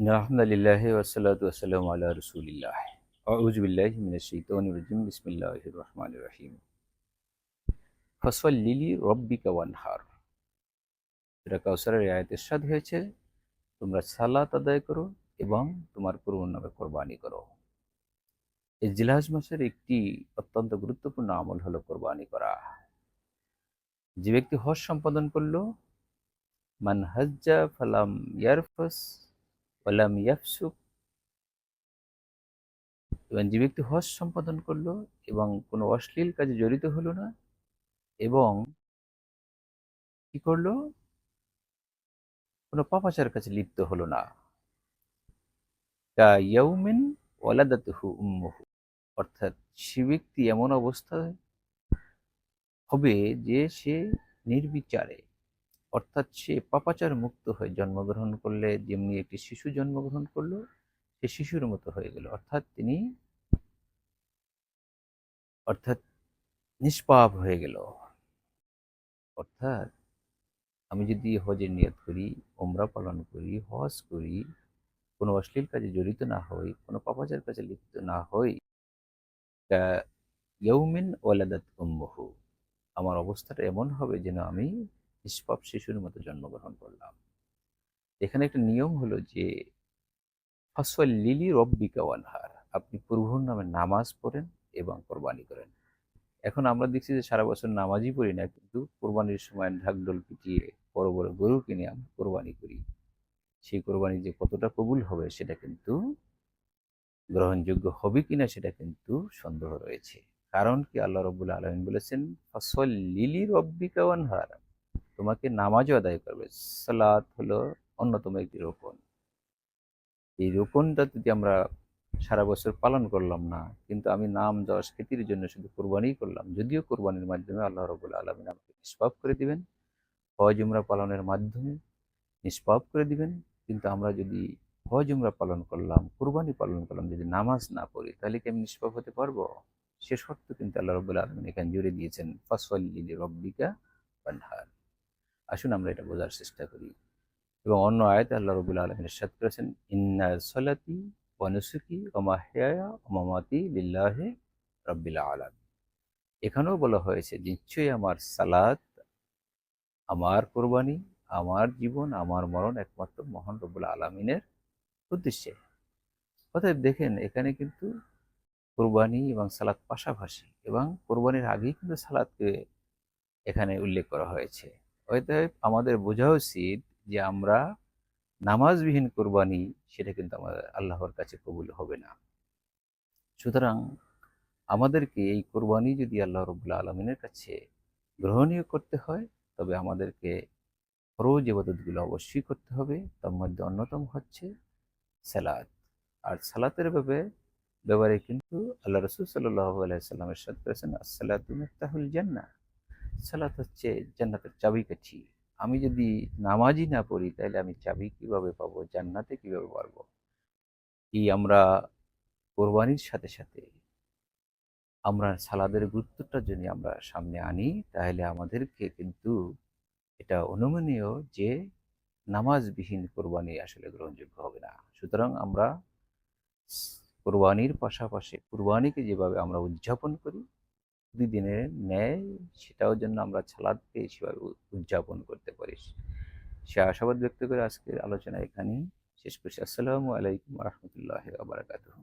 আলহামদুলিল্লাহ ওসালাত ওসালাম আল্লাহ রসুলিল্লাহ আউজবিল্লাহ মিনাশাইতানির বিসমিল্লাহির রহমানির রহিম ফসল লিলি রব্বিকা ওয়ানহার এটা কাউসারের আয়াতের সাদ হয়েছে তোমরা সালাত আদায় করো এবং তোমার করুণ নামে কোরবানি করো। এই জিলহাজ মাসের একটি অত্যন্ত গুরুত্বপূর্ণ আমল হলো কোরবানি করা। যে ব্যক্তি হজ সম্পাদন করল, মান হজ্জা ফালাম ইয়ারফস ওয়ালাম ইয়াফসুক এবং যে ব্যক্তি হজ সম্পাদন করল এবং কোনো অশ্লীল কাজে জড়িত হলো না এবং কি করল? কোনো পাপাচার কাছে লিপ্ত হলো না। কা ইয়াউমিন ওয়ালাদাতুহু উম্মুহু। অর্থাৎ সে ব্যক্তি এমন অবস্থায় হবে যে সে নির্বিচারে। অর্থাৎ সে পাপাচার মুক্ত হয়ে জন্মগ্রহণ করলে, যেমনি একটি শিশু জন্মগ্রহণ করল, সে শিশুর মতো হয়ে গেল। অর্থাৎ তিনি অর্থাৎ নিষ্পাপ হয়ে গেল। অর্থাৎ আমি যদি হজের নিয়ত করি ওমরা পালন করি, হজ করি, কোনো অশ্লীল কাজে জড়িত না হই, কোনো পাপাচার কাজে লিপ্ত না হই ইয়ৌমিন ওয়ালাদাত উম্মহু, আমার অবস্থাটা এমন হবে যেন আমি নিষ্পাপ শিশুর মতো জন্মগ্রহণ করলাম। এখানে একটা নিয়ম হলো যে ফসল লিলি রব্বিকা ওয়ানহার, আপনি প্রভুর নামে নামাজ পড়েন এবং কোরবানি করেন। এখন আমরা দেখছি যে সারা বছর নামাজই পড়ি না, কিন্তু কোরবানির সময় ঢাকডোল পিটিয়ে বড় বড় গরু কিনে আমরা কোরবানি করি। সেই কোরবানি যে কতটা কবুল হবে সেটা কিন্তু গ্রহণযোগ্য হবে কিনা সেটা কিন্তু সন্দেহ রয়েছে। কারণ কি আল্লাহ রব্বুল আলমিন বলেছেন ফসল লিলি রব্বিকা ওয়ানহার তোমাকে নামাজও আদায় করবে। সালাত হলো অন্যতম একটি রোপণ। এই রোপণটা যদি আমরা সারা বছর পালন করলাম না, কিন্তু আমি নাম, যশ, খ্যাতির জন্য শুধু কোরবানি করলাম, যদিও কোরবানির মাধ্যমে আল্লাহ রবুল আলমিন আমাকে নিষ্পাপ করে দিবেন। হজ, উমরা পালনের মাধ্যমে নিষ্পাপ করে দিবেন। কিন্তু আমরা যদি হজ, উমরা পালন করলাম, কোরবানি পালন করলাম, যদি নামাজ না পড়ি, তাহলে কি আমি নিষ্পাপ হতে পারব? সে শর্ত কিন্তু আল্লাহ রবুল্লা আলমিন এখানে জুড়ে দিয়েছেন ফসল রব্বিকা পানহার আসুন আমরা এটা বোঝার চেষ্টা করি। এবং অন্য আয়তে আল্লাহ রবুল্লা আলমিন সাদ করেছেন, ইন্না সলাতি ওয়ানুসুকি ওমাহিয়া ওমামাতি লিল্লাহে রব্বিল আলম এখানেও বলা হয়েছে, নিশ্চয়ই আমার সালাত, আমার কোরবানি, আমার জীবন, আমার মরণ একমাত্র মহান রব্বুল আলমিনের উদ্দেশ্যে। অতএব দেখেন, এখানে কিন্তু কোরবানি এবং সালাদ পাশাপাশি এবং কোরবানির আগেই কিন্তু সালাদকে এখানে উল্লেখ করা হয়েছে। অতএব আমাদের বোঝা উচিত যে আমরা নামাজবিহীন কোরবানি, সেটা কিন্তু আমাদের আল্লাহর কাছে কবুল হবে না। সুতরাং আমাদেরকে এই কোরবানি যদি আল্লাহ রবুল্লা আলমিনের কাছে গ্রহণীয় করতে হয়, তবে আমাদেরকে ফরোজ এবাদতগুলো অবশ্যই করতে হবে। তার মধ্যে অন্যতম হচ্ছে সালাদ আর সালাতের ব্যাপারে ব্যাপারে কিন্তু আল্লাহ রসুল সাল্লাহ আলাইসাল্লামের সাথে করেছেন আসসালাতুল জান্না সালাত হচ্ছে জান্নাতের চাবিকাঠি। আমি যদি নামাজই না পড়ি, তাহলে আমি চাবি কীভাবে পাবো? জান্নাতে কীভাবে পারব? কি আমরা কোরবানির সাথে সাথে আমরা সালাদের গুরুত্বটা যদি আমরা সামনে আনি, তাহলে আমাদেরকে কিন্তু এটা অনুমানীয় যে নামাজবিহীন কোরবানি আসলে গ্রহণযোগ্য হবে না। সুতরাং আমরা কোরবানির পাশাপাশি, কোরবানিকে যেভাবে আমরা উদযাপন করি প্রতিদিনের ন্যায় সেটাও জন্য আমরা সালাদকে সেভাবে উদযাপন করতে পারি সে আশাবাদ ব্যক্ত করে আজকের আলোচনা এখানেই। শেষ করছি। আসসালামু আলাইকুম রহমতুল্লাহ আবরাকাতুহ